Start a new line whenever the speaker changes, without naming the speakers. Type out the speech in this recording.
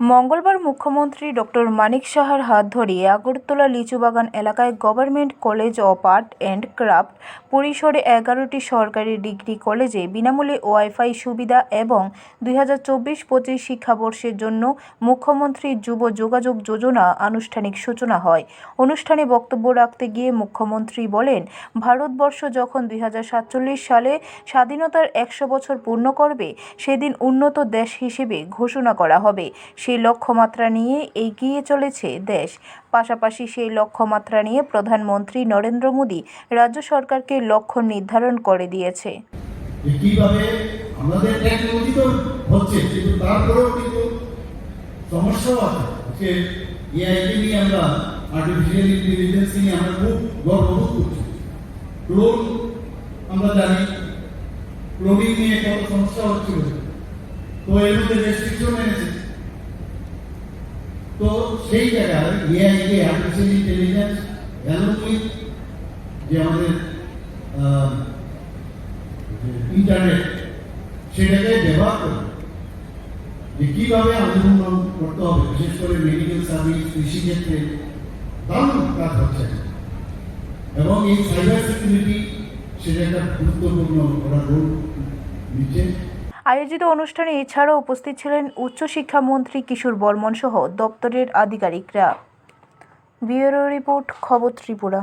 মঙ্গলবার মুখ্যমন্ত্রী ডক্টর মানিক সাহার হাত ধরে আগরতলা লিচুবাগান এলাকায় government college of art and craft পরিসরে এগারোটি সরকারি ডিগ্রি কলেজে বিনামূল্যে ওয়াইফাই সুবিধা এবং দুই হাজার চব্বিশ পঁচিশ শিক্ষাবর্ষের জন্য মুখ্যমন্ত্রী যুব যোগাযোগ যোজনা আনুষ্ঠানিক সূচনা হয়। অনুষ্ঠানে বক্তব্য রাখতে গিয়ে মুখ্যমন্ত্রী বলেন, ভারতবর্ষ যখন দুই হাজার সাতচল্লিশ সালে স্বাধীনতার একশো বছর পূর্ণ করবে, সেদিন উন্নত দেশ হিসেবে ঘোষণা করা হবে। সেই লক্ষ্যমাত্রা নিয়ে এগিয়ে চলেছে দেশ। পাশাপাশি সেই লক্ষ্যমাত্রা নিয়ে প্রধানমন্ত্রী নরেন্দ্র মোদী রাজ্য সরকারকে লক্ষ্য নির্ধারণ করে দিয়েছে।
কীভাবে আমাদের টেকনোলজি তো হচ্ছে, কিন্তু তারপরেও কিন্তু আছে। এআইকে নিয়ে আমরা আর্টিফিশিয়াল ইন্টেলিজেন্স নিয়ে আমরা খুব গর্ববোধ করছি। ক্লোন আমরা জানি ক্লোনিং নিয়ে কত সমস্যা হচ্ছিল। তো এর মধ্যে রেস্ট্রিকশন এনেছে তো সেই জায়গায় এআইকে আর্টিফিশিয়াল ইন্টেলিজেন্স অ্যালং যে আমাদের ইন্টারনেট সেটাকে ব্যবহার করে যে কীভাবে আন্দোলন করতে হবে, বিশেষ করে মেডিকেল সার্ভিস কৃষিক্ষেত্রে দারুণ কাজ হচ্ছে। এবং এই সাইবার সিকিউরিটি সেটা একটা গুরুত্বপূর্ণ ওরা রোল নিচ্ছে।
আয়োজিত অনুষ্ঠানে এছাড়াও উপস্থিত ছিলেন উচ্চশিক্ষামন্ত্রী কিশোর বর্মন সহ দপ্তরের আধিকারিকরা। ব্যুরো রিপোর্ট, খবর ত্রিপুরা।